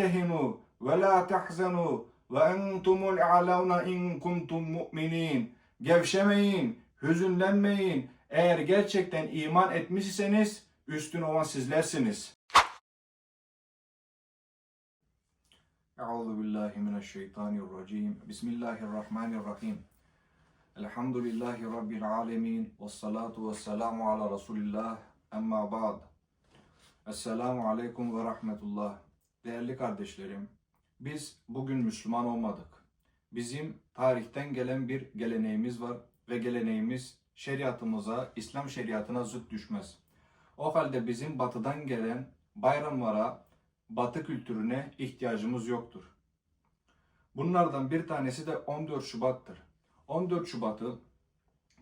تهنوا ولا تحزنوا وأنتم الأعلون إن كنتم مؤمنين Gevşemeyin, hüzünlenmeyin. Eğer gerçekten iman etmiş iseniz üstün olan sizlersiniz. Euzu billahi mineşşeytanirracim. Bismillahirrahmanirrahim. Elhamdülillahi rabbil alamin ve salatu vesselamu ala Resulillah. Emma ba'd. Esselamu aleyküm ve rahmetullah. Değerli kardeşlerim, biz bugün Müslüman olmadık. Bizim tarihten gelen bir geleneğimiz var ve geleneğimiz şeriatımıza, İslam şeriatına zıt düşmez. O halde bizim batıdan gelen bayramlara, batı kültürüne ihtiyacımız yoktur. Bunlardan bir tanesi de 14 Şubat'tır. 14 Şubat'ı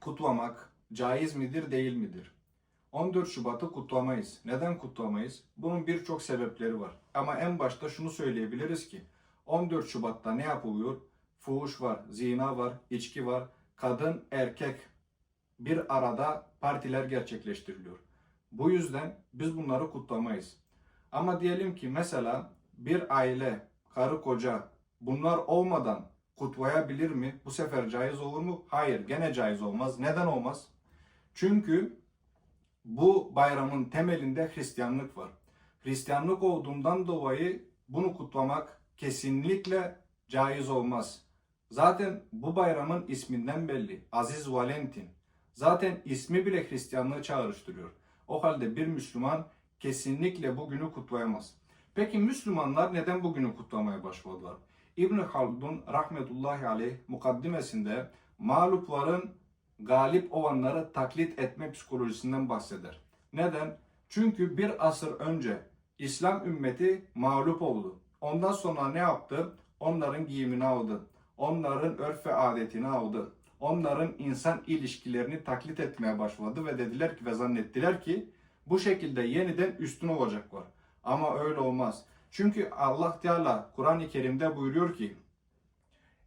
kutlamak caiz midir, değil midir? 14 Şubat'ı kutlamayız. Neden kutlamayız? Bunun birçok sebepleri var. Ama en başta şunu söyleyebiliriz ki 14 Şubat'ta ne yapılıyor? Fuhuş var, zina var, içki var, kadın, erkek bir arada partiler gerçekleştiriliyor. Bu yüzden biz bunları kutlamayız. Ama diyelim ki mesela bir aile, karı koca bunlar olmadan kutlayabilir mi? Bu sefer caiz olur mu? Hayır, gene caiz olmaz. Neden olmaz? Çünkü bu bayramın temelinde Hristiyanlık var. Hristiyanlık olduğundan dolayı bunu kutlamak kesinlikle caiz olmaz. Zaten bu bayramın isminden belli. Aziz Valentin. Zaten ismi bile Hristiyanlığı çağrıştırıyor. O halde bir Müslüman kesinlikle bugünü kutlayamaz. Peki Müslümanlar neden bugünü kutlamaya başladılar? İbn Haldun rahmetullahi aleyh mukaddimesinde mağlupların galip olanları taklit etme psikolojisinden bahseder. Neden? Çünkü bir asır önce İslam ümmeti mağlup oldu. Ondan sonra ne yaptı? Onların giyimini aldı. Onların örf ve adetini aldı. Onların insan ilişkilerini taklit etmeye başladı ve dediler ki ve zannettiler ki bu şekilde yeniden üstün olacaklar. Ama öyle olmaz. Çünkü Allah Teala Kur'an-ı Kerim'de buyuruyor ki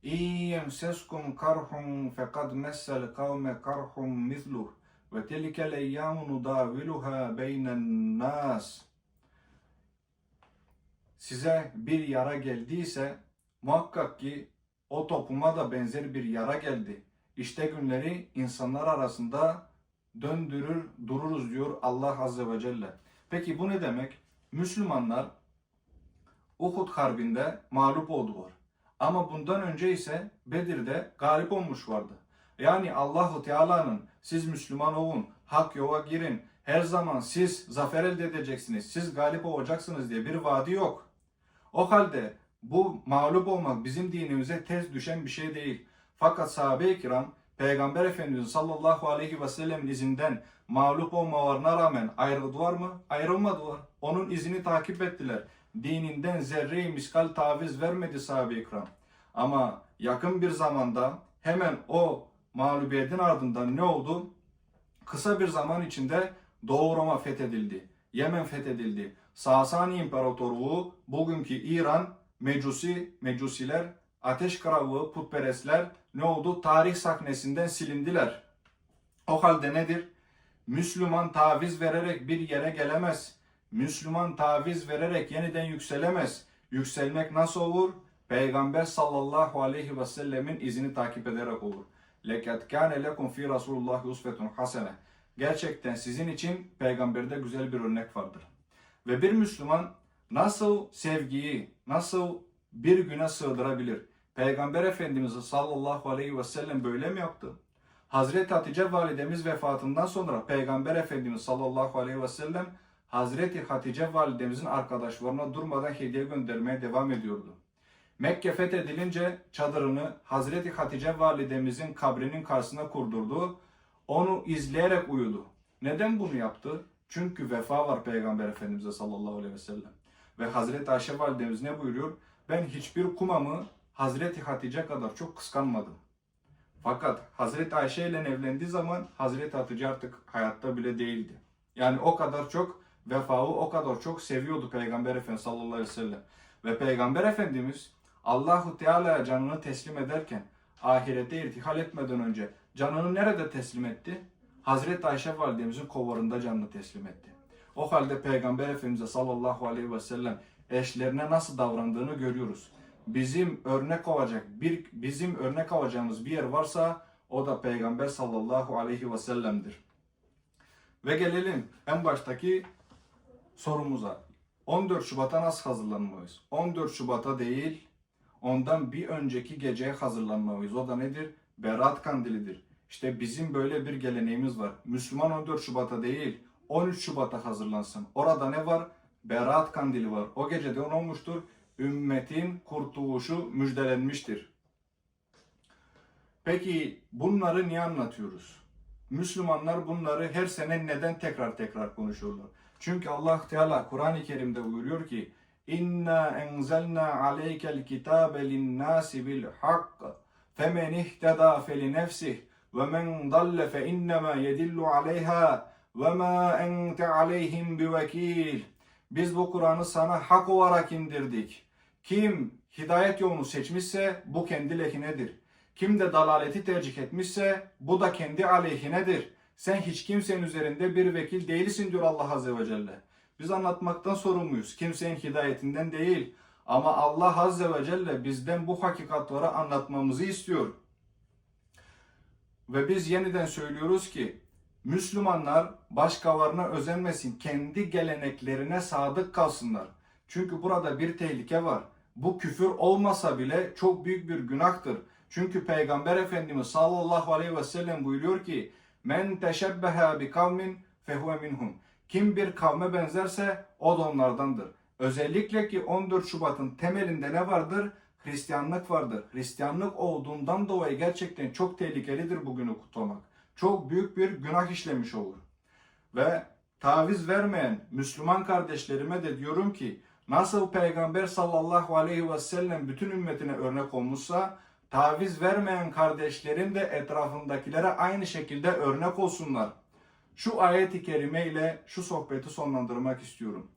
İyemseskum karhum fekad messel kavme karhum misluh ve telikel eyyamu nudaviluha beynen nas. Size bir yara geldiyse muhakkak ki o topluma da benzer bir yara geldi. İşte günleri insanlar arasında döndürür dururuz diyor Allah Azze ve Celle. Peki bu ne demek? Müslümanlar Uhud Harbi'nde mağlup oldular. Ama bundan önce ise Bedir'de galip olmuş vardı. Yani Allahu Teala'nın siz Müslüman olun, hak yola girin, her zaman siz zafer elde edeceksiniz, siz galip olacaksınız diye bir vaadi yok. O halde bu mağlup olmak bizim dinimize ters düşen bir şey değil. Fakat sahabe-i kiram Peygamber Efendimiz sallallahu aleyhi ve sellem'in izinden mağlup olmalarına rağmen ayrıldılar mı? Ayrılmadılar. Onun izini takip ettiler. Dininden zerre-i miskal taviz vermedi sahabe-i kiram. Ama yakın bir zamanda hemen o mağlubiyetin ardından ne oldu? Kısa bir zaman içinde Doğu Roma fethedildi. Yemen fethedildi. Sasani İmparatorluğu, bugünkü İran, Mecusi, Mecusiler, ateş krallığı, putperestler ne oldu? Tarih sahnesinden silindiler. O halde nedir? Müslüman taviz vererek bir yere gelemez. Müslüman taviz vererek yeniden yükselemez. Yükselmek nasıl olur? Peygamber sallallahu aleyhi ve sellemin izini takip ederek olur. Lekad kâne lekum fi Resulullah usvetun hasene. Gerçekten sizin için peygamberde güzel bir örnek vardır. Ve bir Müslüman nasıl sevgiyi, nasıl bir güne sığdırabilir? Peygamber Efendimiz sallallahu aleyhi ve sellem böyle mi yaptı? Hazreti Hatice validemiz vefatından sonra Peygamber Efendimiz sallallahu aleyhi ve sellem Hazreti Hatice validemizin arkadaşlarına durmadan hediye göndermeye devam ediyordu. Mekke fethedilince çadırını Hazreti Hatice validemizin kabrinin karşısına kurdurdu. Onu izleyerek uyudu. Neden bunu yaptı? Çünkü vefa var Peygamber Efendimiz'e sallallahu aleyhi ve sellem. Ve Hazreti Ayşe validemiz ne buyuruyor? Ben hiçbir kumamı Hazreti Hatice kadar çok kıskanmadım. Fakat Hazreti Ayşe ile evlendiği zaman Hazreti Hatice artık hayatta bile değildi. Yani o kadar çok vefayı o kadar çok seviyordu Peygamber Efendimiz sallallahu aleyhi ve sellem. Ve Peygamber Efendimiz Allahu Teala'ya canını teslim ederken ahirete irtihal etmeden önce canını nerede teslim etti? Hazreti Ayşe validemizin kovarında canını teslim etti. O halde Peygamber Efendimiz'e sallallahu aleyhi ve sellem eşlerine nasıl davrandığını görüyoruz. Bizim örnek olacak bir bizim örnek alacağımız bir yer varsa o da Peygamber sallallahu aleyhi ve sellem'dir. Ve gelelim en baştaki sorumuza. 14 Şubat'a nasıl hazırlanmalıyız? 14 Şubat'a değil, ondan bir önceki geceye hazırlanmalıyız. O da nedir? Berat kandilidir. İşte bizim böyle bir geleneğimiz var. Müslüman 14 Şubat'a değil, 13 Şubat'a hazırlansın. Orada ne var? Berat kandili var. O gece de ne olmuştur? Ümmetin kurtuluşu müjdelenmiştir. Peki bunları niye anlatıyoruz? Müslümanlar bunları her sene neden tekrar tekrar konuşuyorlar? Çünkü Allah Teala Kur'an-ı Kerim'de buyuruyor ki İnna enzelna aleykel kitabe linnâsi bil hak femen ihteda feli nefsih ve men dalle fe innema yedillu aleyha ve ma ente aleyhim bivekil Biz bu Kur'an'ı sana hak olarak indirdik. Kim hidayet yolunu seçmişse bu kendi lehinedir. Kim de dalaleti tercih etmişse bu da kendi aleyhinedir. Sen hiç kimsenin üzerinde bir vekil değilsin diyor Allah Azze ve Celle. Biz anlatmaktan sorumluyuz. Kimsenin hidayetinden değil. Ama Allah Azze ve Celle bizden bu hakikatları anlatmamızı istiyor. Ve biz yeniden söylüyoruz ki Müslümanlar başkalarına özenmesin, kendi geleneklerine sadık kalsınlar. Çünkü burada bir tehlike var. Bu küfür olmasa bile çok büyük bir günahtır. Çünkü Peygamber Efendimiz sallallahu aleyhi ve sellem buyuruyor ki Men teşebbeha bi kavmin fehuve minhum. Kim bir kavme benzerse o da onlardandır. Özellikle ki 14 Şubat'ın temelinde ne vardır? Hristiyanlık vardır. Hristiyanlık olduğundan dolayı gerçekten çok tehlikelidir bugünü kutlamak. Çok büyük bir günah işlemiş olur. Ve taviz vermeyen Müslüman kardeşlerime de diyorum ki nasıl Peygamber sallallahu aleyhi ve sellem bütün ümmetine örnek olmuşsa taviz vermeyen kardeşlerim de etrafındakilere aynı şekilde örnek olsunlar. Şu ayet-i kerime ile şu sohbeti sonlandırmak istiyorum.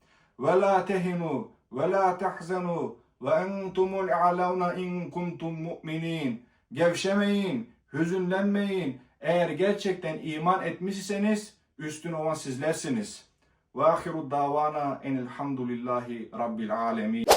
Ve la tehinu ve la tahzanu ve entumul a'launa in kuntum mu'minin. Gevşemeyin, hüzünlenmeyin. Eğer gerçekten iman etmiş iseniz üstün olan sizlersiniz. Ve ahiru davana enilhamdülillahi rabbil alemin.